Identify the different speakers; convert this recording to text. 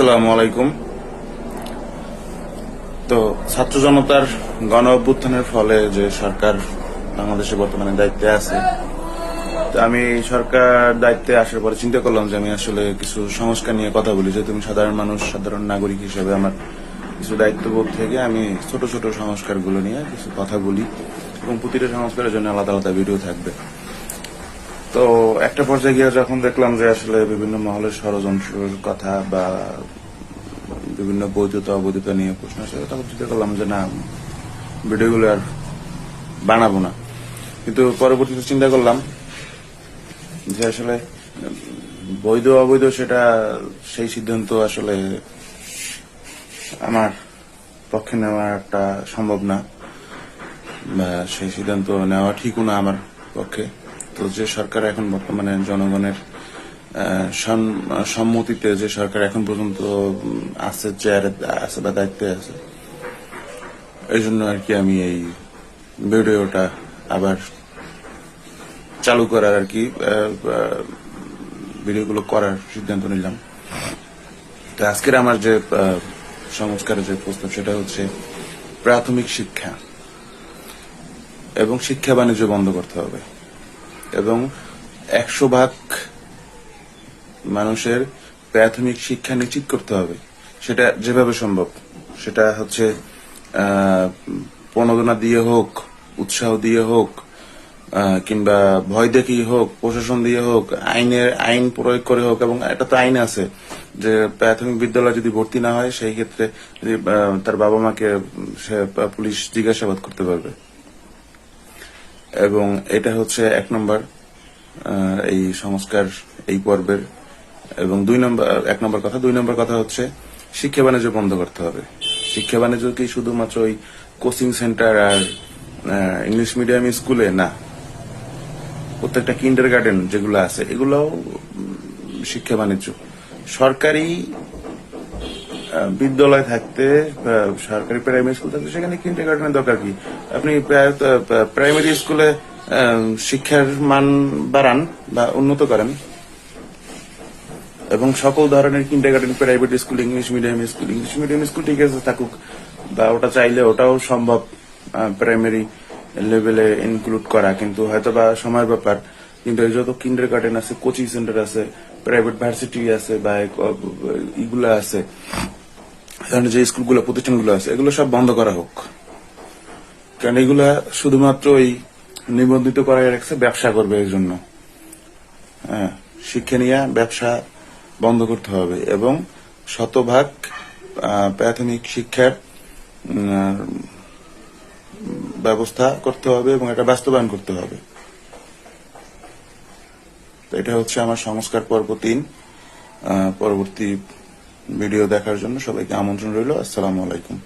Speaker 1: আসসালামু আলাইকুম। তো ছাত্র জনতার গণ অভ্যুত্থানের ফলে যে সরকার বাংলাদেশে বর্তমানে দায়িত্বে আছে আমি সরকার দায়িত্বে আসার পরে চিন্তা করলাম যে আমি আসলে কিছু সংস্কার নিয়ে কথা বলি যে তুমি সাধারণ মানুষ, সাধারণ নাগরিক হিসেবে আমার কিছু দায়িত্ববোধ থেকে আমি ছোট ছোট সংস্কারগুলো নিয়ে কিছু কথা বলি এবং প্রতিটা সংস্কারের জন্য আলাদা আলাদা ভিডিও থাকবে। তো একটা পর্যায়ে গিয়ে যখন দেখলাম যে আসলে বিভিন্ন মহলের ষড়যন্ত্রের কথা বা বিভিন্ন বৈধতা, অবৈধতা নিয়ে প্রশ্ন আসে, তখন চিন্তা করলাম যে না, ভিডিওগুলো আর বানাবো না। কিন্তু পরবর্তীতে চিন্তা করলাম যে আসলে বৈধ, অবৈধ সেটা, সেই সিদ্ধান্ত আসলে আমার পক্ষে নেওয়া একটা সম্ভব না, বা সেই সিদ্ধান্ত নেওয়া ঠিকও না আমার পক্ষে। তো যে সরকার এখন বর্তমানে জনগণের সম্মতিতে যে সরকার এখন পর্যন্ত আছে চেয়ারে আছে বা দায়িত্বে আছে এই জন্য আর কি আমি এই ভিডিওটা আবার চালু করার আর কি ভিডিওগুলো করার সিদ্ধান্ত নিলাম। তো আজকের আমার যে সংস্কারের যে প্রস্তাব, সেটা হচ্ছে প্রাথমিক শিক্ষা। এবং শিক্ষা বাণিজ্য বন্ধ করতে হবে। এবং একশো ভাগ মানুষের প্রাথমিক শিক্ষা নিশ্চিত করতে হবে। সেটা যেভাবে সম্ভব। সেটা হচ্ছে প্রণোদনা দিয়ে হোক, উৎসাহ দিয়ে হোক কিংবা ভয় দেখিয়ে হোক, প্রশাসন দিয়ে হোক, আইনের, আইন প্রয়োগ করে হোক, এবং এটা তো আইন আছে, যে প্রাথমিক বিদ্যালয় যদি ভর্তি না হয়, সেই ক্ষেত্রে তার বাবা মাকে সে পুলিশ জিজ্ঞাসাবাদ করতে পারবে। এবং এটা হচ্ছে এক নম্বর এই সংস্কার এই পর্বের। এবং দুই নম্বর, এক নম্বর কথা। দুই নম্বর কথা হচ্ছে, শিক্ষা বাণিজ্য বন্ধ করতে হবে। শিক্ষা বাণিজ্য কি শুধুমাত্র ওই কোচিং সেন্টার আর ইংলিশ মিডিয়াম স্কুলে না। প্রত্যেকটা কিন্ডার গার্ডেন যেগুলো আছে, এগুলোও শিক্ষা বাণিজ্য। সরকারি বিদ্যালয় থাকতে সরকারি প্রাইমারি স্কুল থাকতে, সেখানে কিন্ডার গার্ডেনের দরকার কি? আপনি প্রাইমারি স্কুলে শিক্ষার মান বাড়ান বা উন্নত করেন। এবং সকল ধরনের kindergarten private school English medium school English medium school ঠিক আছে থাকুক, বা ওটা চাইলে ওটাও সম্ভব প্রাইমারি লেভেলে ইনক্লুড করা। কিন্তু হয়তো বা সময়ের ব্যাপার। কিন্তু এই যত কিন্ডার গার্ডেন আছে কোচিং সেন্টার আছে প্রাইভেট ভার্সিটি আছে বা ইগুলা আছে ধরনের যে স্কুলগুলো, প্রতিষ্ঠানগুলো আছে, এগুলো সব বন্ধ করা হোক। কারণ এগুলা শুধুমাত্র ওই নিবন্ধিত করা রাখছে, ব্যবসা করবে এই জন্য। হ্যাঁ শিক্ষা নিয়ে ব্যবসা বন্ধ করতে হবে এবং শতভাগ প্রাথমিক শিক্ষার ব্যবস্থা করতে হবে এবং এটা বাস্তবায়ন করতে হবে। এটা হচ্ছে আমার সংস্কার পর্ব তিন পরবর্তী ভিডিও দেখার জন্য সবাইকে আমন্ত্রণ রইল। আসসালামু আলাইকুম।